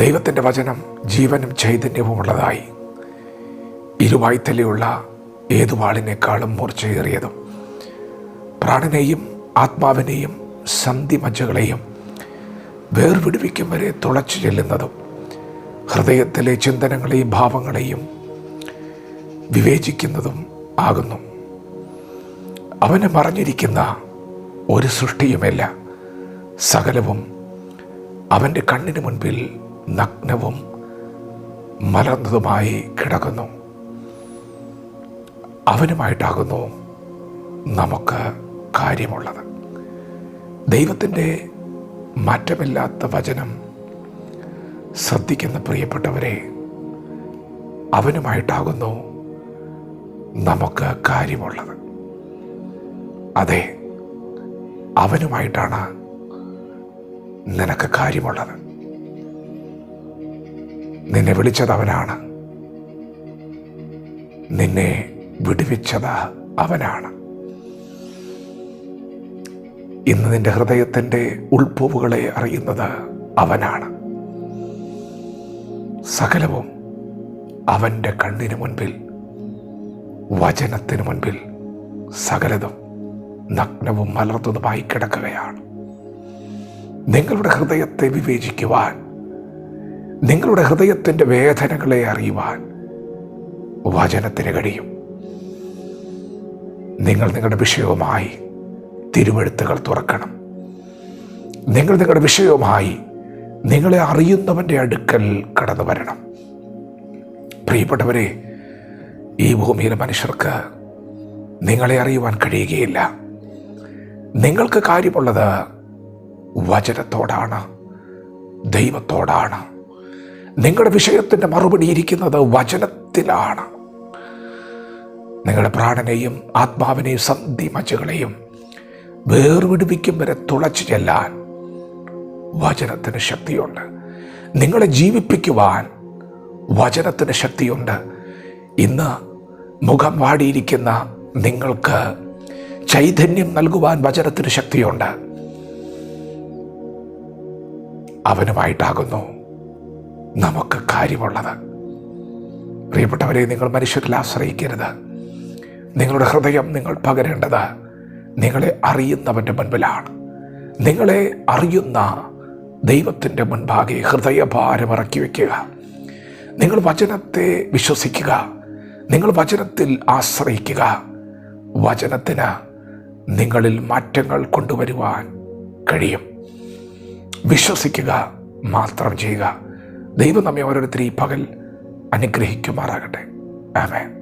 ദൈവത്തിന്റെ വചനം ജീവനും ചൈതന്യവും ഉള്ളതായി. ഇരുവായ്ത്തലയുള്ള ഏതു വാളിനേക്കാളും മൂർച്ചയേറിയതും. പ്രാണനെയും ആത്മാവിനെയും സന്ധി മജ്ജകളെയും വേർവിടുവിക്കും വരെ തുളച്ചു ചെല്ലുന്നതും ഹൃദയത്തിലെ ചിന്തനങ്ങളെയും ഭാവങ്ങളെയും വിവേചിക്കുന്നതും ആകുന്നു. അവന് മറഞ്ഞിരിക്കുന്ന ഒരു സൃഷ്ടിയുമല്ല സകലവും അവന്റെ കണ്ണിന് മുൻപിൽ നഗ്നവും മലർന്നതുമായി കിടക്കുന്നു. അവനുമായിട്ടാകുന്നു നമുക്ക് കാര്യമുള്ളത്. ദൈവത്തിന്റെ മാറ്റമില്ലാത്ത വചനം ശ്രദ്ധിക്കുന്ന പ്രിയപ്പെട്ടവരെ അവനുമായിട്ടാകുന്നു നമുക്ക് കാര്യമുള്ളത്. അതെ അവനുമായിട്ടാണ് നിനക്ക് കാര്യമുള്ളത്. നിന്നെ വിളിച്ചത് അവനാണ് നിന്നെ വിടുവിച്ചത് അവനാണ്. ഇന്ന് നിന്റെ ഹൃദയത്തിന്റെ ഉൾപ്പൂവുകളെ അറിയുന്നത് അവനാണ്. സകലവും അവന്റെ കണ്ണിന് മുൻപിൽ വചനത്തിന് മുൻപിൽ സകലതും നഗ്നവും മലർത്തുന്നതുമായി കിടക്കുകയാണ്. നിങ്ങളുടെ ഹൃദയത്തെ വിവേചിക്കുവാൻ നിങ്ങളുടെ ഹൃദയത്തിന്റെ വേദനകളെ അറിയുവാൻ വചനത്തിന് കഴിയും. നിങ്ങൾ നിങ്ങളുടെ വിഷയവുമായി തിരുവെഴുത്തുകൾ തുറക്കണം. നിങ്ങൾ നിങ്ങളുടെ വിഷയവുമായി നിങ്ങളെ അറിയുന്നവന്റെ അടുക്കൽ കടന്നു വരണം. പ്രിയപ്പെട്ടവരെ ഈ ഭൂമിയിലെ മനുഷ്യർക്ക് നിങ്ങളെ അറിയുവാൻ കഴിയുകയില്ല. നിങ്ങൾക്ക് കാര്യമുള്ളത് വചനത്തോടാണ് ദൈവത്തോടാണ്. നിങ്ങളുടെ വിഷയത്തിന്റെ മറുപടി ഇരിക്കുന്നത് വചനത്തിലാണ്. നിങ്ങളുടെ പ്രാണനെയും ആത്മാവിനെയും സന്ധി മച്ചകളെയും വേർവിടുവിക്കും വരെ തുളച്ചു ചെല്ലാൻ വചനത്തിന് ശക്തിയുണ്ട്. നിങ്ങളെ ജീവിപ്പിക്കുവാൻ വചനത്തിന് ശക്തിയുണ്ട്. ഇന്ന് മുഖം വാടിയിരിക്കുന്ന നിങ്ങൾക്ക് ചൈതന്യം നൽകുവാൻ വചനത്തിന് ശക്തിയുണ്ട്. അവനുമായിട്ടാകുന്നു. നമുക്ക് കാര്യമുള്ളത്. പ്രിയപ്പെട്ടവരെ നിങ്ങൾ മനുഷ്യരിൽ ആശ്രയിക്കരുത്. നിങ്ങളുടെ ഹൃദയം നിങ്ങൾ പകരേണ്ടത് നിങ്ങളെ അറിയുന്നവന്റെ മുൻപിലാണ്. നിങ്ങളെ അറിയുന്ന ദൈവത്തിന്റെ മുൻപാകെ ഹൃദയഭാരം ഇറക്കി വയ്ക്കുക നിങ്ങൾ വചനത്തെ വിശ്വസിക്കുക. നിങ്ങൾ വചനത്തിൽ ആശ്രയിക്കുക. വചനത്തിന് നിങ്ങളിൽ മാറ്റങ്ങൾ കൊണ്ടുവരുവാൻ കഴിയും. വിശ്വസിക്കുക മാത്രം ചെയ്യുക. ദൈവം നമ്മെ ഓരോരുത്തരും ഈ പകൽ അനുഗ്രഹിക്കുമാറാകട്ടെ. ആമേൻ.